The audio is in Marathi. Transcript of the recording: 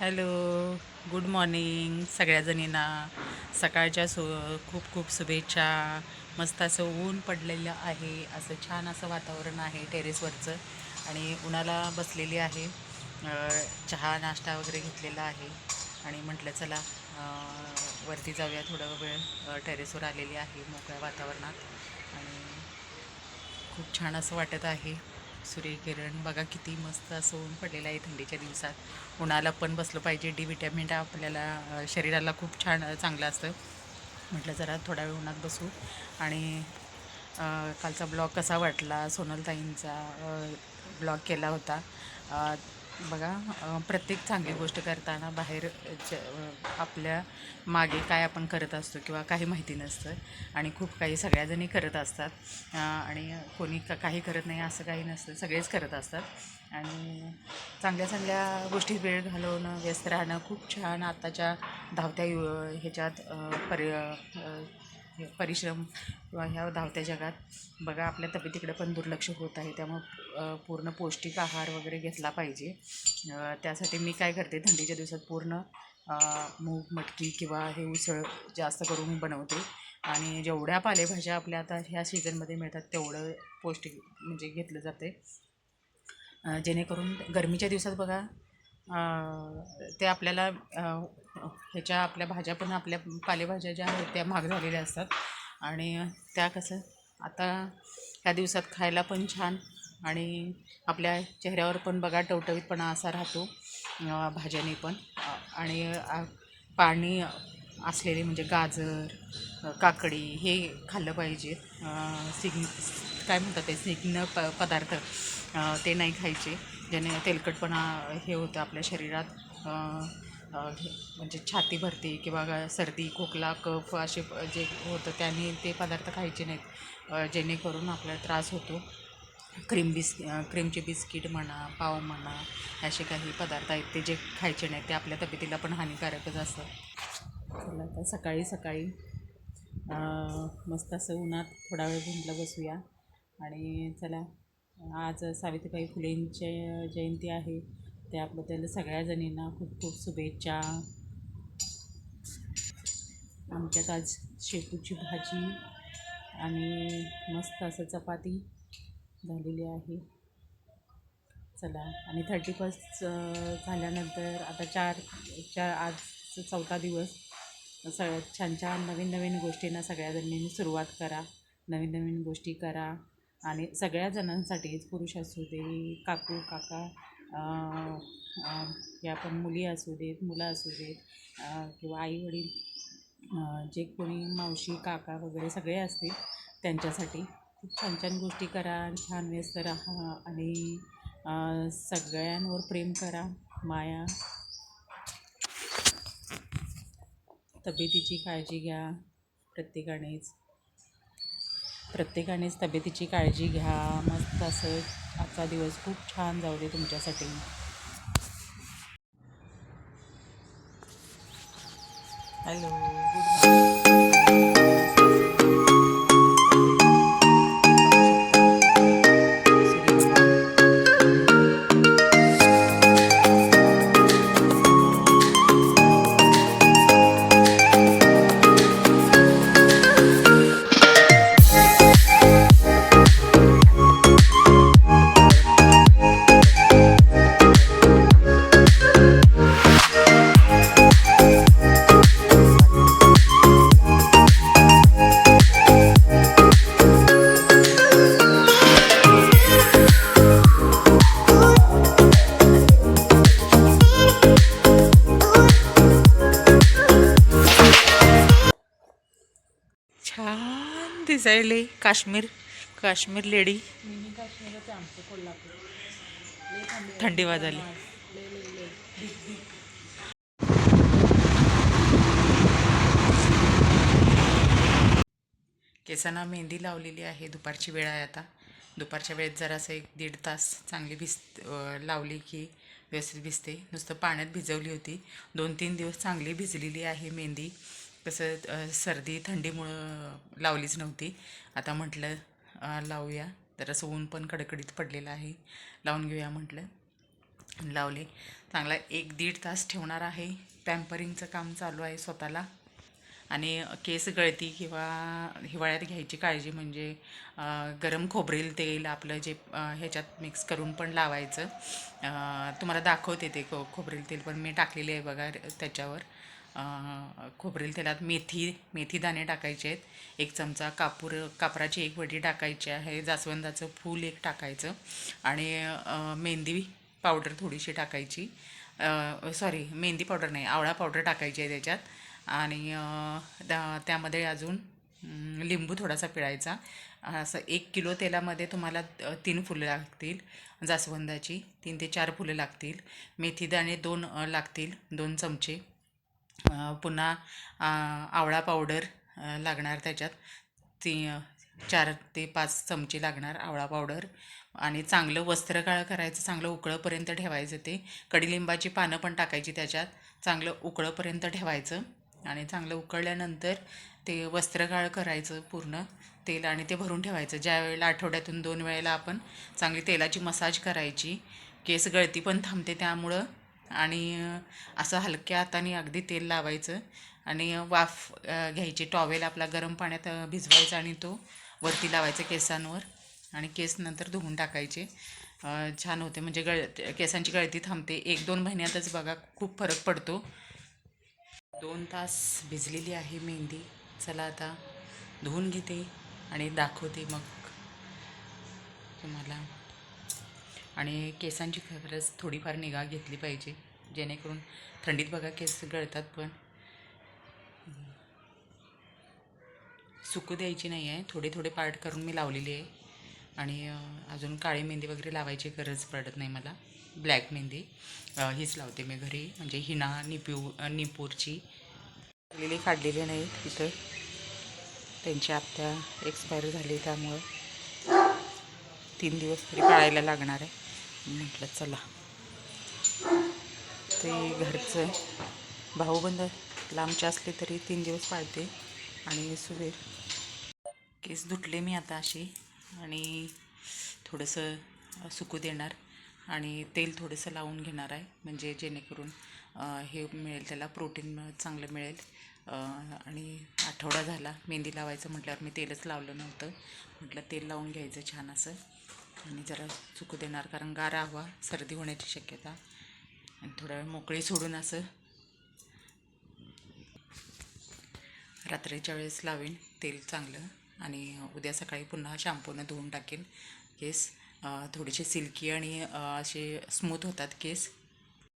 Hello good morning सगळ्याजणींना. सकाळच्या सु खूप खूप शुभेच्छा. मस्त असं ऊन पडलेलं आहे. असं छान असं वातावरण आहे टेरेसवरचं. आणि उन्हाला बसलेली आहे. चहा नाश्ता वगैरे घेतलेला आहे. आणि म्हटलं चला वरती जाऊया थोडं वेळ. टेरेसवर आलेली आहे मोकळ्या वातावरणात. आणि खूप छान असं वाटत आहे. सूर्यकिरण. बघा किती मस्त असं ऊन पडलेलं आहे थंडीच्या दिवसात. उन्हाला पण बसलं पाहिजे. डी विटॅमिन आपल्याला शरीराला खूप छान चांगलं असतं. म्हटलं जरा थोडा वेळ उन्हात बसू. आणि कालचा ब्लॉग कसा वाटला? सोनलताईंचा ब्लॉग केला होता. बघा प्रत्येक चांगली गोष्ट करताना बाहेर आपल्या मागे काय आपण करत असतो किंवा काही माहिती नसतं. आणि खूप काही सगळ्याजणी करत असतात. आणि कोणी क काही करत नाही असं काही नसतं. सगळेच करत असतात. आणि चांगल्या चांगल्या गोष्टीत वेळ घालवणं व्यस्त राहणं खूप छान आत्ताच्या धावत्या यु ह्याच्यात पर्य परिश्रम किंवा ह्या धावत्या जगात बघा आपल्या तब्येतीकडे पण दुर्लक्ष होत आहे. त्यामुळं पूर्ण पौष्टिक आहार वगैरे घेतला पाहिजे. त्यासाठी मी काय करते थंडीच्या दिवसात पूर्ण मूग मटकी किंवा हे उसळ जास्त करून बनवते. आणि जेवढ्या पालेभाज्या आपल्या आता ह्या सीझनमध्ये मिळतात तेवढं पौष्टिक म्हणजे घेतलं जाते. जेणेकरून गरमीच्या दिवसात बघा ते आपल्याला ह्याच्या आपल्या भाज्या पण आपल्या पालेभाज्या ज्या आहेत त्या महाग झालेल्या असतात. आणि त्या कसं आता ह्या दिवसात खायला पण छान आणि आपल्या चेहऱ्यावर पण बघा टवटवीतपणा असा राहतो अ, भाज्याने पण. आणि पाणी असलेले म्हणजे गाजर काकडी हे खाल्लं पाहिजे. सिग्न काय म्हणतात ते स्निग्न प पदार्थ ते नाही खायचे. ज्याने तेलकटपणा हे होतं आपल्या शरीरात हे म्हणजे छाती भरते किंवा सर्दी खोकला कफ असे जे होतं त्याने ते पदार्थ खायचे नाहीत. जेणेकरून आपल्याला त्रास होतो. क्रीम बिस् क्रीमचे बिस्किट म्हणा पाव म्हणा असे काही पदार्थ आहेत ते जे खायचे नाहीत ते आपल्या तब्येतीला पण हानिकारकच असतं चला आता सकाळी सकाळी मस्त असं उन्हात थोडा वेळ म्हटलं बसूया. आणि चला आज सावित्रीबाई फुलेंची जयंती आहे. त्याबद्दल सगळ्या जणींना खूप खूप शुभेच्छा. आमच्यात आज शेपूची भाजी आणि मस्त असं चपाती झालेली आहे. चला आणि थर्टी फर्स्ट झाल्यानंतर आता चार चार आज चौथा दिवस. सगळ्यात छान छान नवीन नवीन गोष्टींना सगळ्या जणींनी सुरुवात करा. नवीन नवीन गोष्टी करा. आणि सगळ्या जणांसाठीच पुरुष असू दे काकू काका या पण मुली असू देत मुलं असू देत किंवा आई वडील जे कोणी मावशी काका वगैरे सगळे असतील त्यांच्यासाठी खूप छान छान गोष्टी करा छान व्यस्त राहा आणि सगळ्यांवर प्रेम करा माया. तब्येतीची काळजी घ्या प्रत्येकानेच. प्रत्येकानेच तब्येतीची काळजी घ्या. मस्त असं आजचा दिवस खूप छान जाऊ दे तुमच्यासाठी हॅलो गुड छान काश्मीर काश्मीर लेडी. कोल्हापूर थंडी वाजाली. केसांना मेहंदी लावलेली आहे दुपारची वेळ आहे आता. दुपारच्या वेळेत जरासं एक दीड तास चांगली भिज लावली की व्यवस्थित भिजते. नुसतं पाण्यात भिजवली होती. दोन तीन दिवस चांगली भिजलेली आहे मेहंदी. कसं सर्दी थंडीमुळं लावलीच नव्हती. आता म्हटलं लावूया. तर असं ऊन पण कडकडीत पडलेलं आहे. लावून घेऊया म्हटलं. लावले. चांगला एक दीड तास ठेवणार आहे. पॅम्परिंगचं काम चालू आहे स्वतःला. आणि केस गळती किंवा हिवाळ्यात घ्यायची काळजी म्हणजे गरम खोबरेल तेल आपलं जे ह्याच्यात मिक्स करून पण लावायचं. तुम्हाला दाखवते ते खो खोबरेल तेल पण मी टाकलेले आहे बघा त्याच्यावर. खोबरेल तेलात मेथी मेथी दाणे टाकायचे आहेत. एक चमचा कापूर कापराची एक वडी टाकायची आहे. जास्वंदाचं फूल एक टाकायचं. आणि मेहंदी पावडर थोडीशी टाकायची. सॉरी मेहंदी पावडर नाही आवळा पावडर टाकायची आहे त्याच्यात. आणि त्यामध्ये अजून लिंबू थोडासा पिळायचा. असं एक किलो तेलामध्ये तुम्हाला तीन फुलं लागतील. जास्वंदाची तीन ते चार फुलं लागतील. मेथीदाणे दोन लागतील दोन चमचे. पुन्हा आवळा पावडर लागणार त्याच्यात. ती चार ते पाच चमचे लागणार आवळा पावडर आणि चांगलं वस्त्रगाळ करायचं चांगलं उकळंपर्यंत ठेवायचं ते. कडीलिंबाची पानं पण टाकायची त्याच्यात. चांगलं उकळंपर्यंत ठेवायचं. आणि चांगलं उकळल्यानंतर ते वस्त्रगाळ करायचं पूर्ण. तेल आणि ते भरून ठेवायचं. ज्या वेळेला आठवड्यातून दोन वेळेला आपण चांगली तेलाची मसाज करायची केस गळती पण थांबते त्यामुळं आणि असं हलक्या हाताने अगदी तेल लावायचं आणि वाफ घ्यायची. टॉवेल आपला गरम पाण्यात भिजवायचा आणि तो वरती लावायचा केसांवर आणि केस नंतर धुवून टाकायचे. छान होते. म्हणजे गळ केसांची गळती थांबते. एक दोन महिन्यातच बघा खूप फरक पडतो. दोन तास भिजलेली आहे मेहंदी. चला आता धुवून घेते आणि दाखवते मग तुम्हाला. आणि केसांची खरंच थोडीफार निगा घेतली पाहिजे. जेणेकरून थंडीत बघा केस गळतात पण. सुकू द्यायची नाही आहे. थोडे थोडे पार्ट करून मी लावलेली आहे. आणि अजून काळी मेहंदी वगैरे लावायची गरज पडत नाही मला. ब्लॅक मेहंदी. हीच लावते मी घरी. म्हणजे हिना निपू निपूरची. लागलेली काढलेली नाही तिथं त्यांची आत्या एक्सपायर झाली त्यामुळं तीन दिवस तरी पाळायला लागणार आहे. म्हटलं चला. ते घरचं भाऊबंद लांबचे असले तरी तीन दिवस पाळते. आणि सुबेर केस धुतले मी आता अशी. आणि थोडंसं सुकू देणार. आणि तेल थोडंसं लावून घेणार आहे. म्हणजे जेणेकरून हे मिळेल त्याला प्रोटीन चांगलं मिळेल. आणि आठवडा झाला मेहंदी लावायचं म्हटल्यावर मी तेलच लावलं नव्हतं. म्हटलं तेल लावून घ्यायचं छान असं. आणि जरा सुकू देणार कारण गारा हवा सर्दी होण्याची शक्यता. आणि थोडा वेळ मोकळी सोडून असं रात्रीच्या वेळेस लावेन तेल चांगलं. आणि उद्या सकाळी पुन्हा शॅम्पूनं धुवून टाकेन. केस थोडेसे सिल्की आणि असे स्मूथ होतात केस.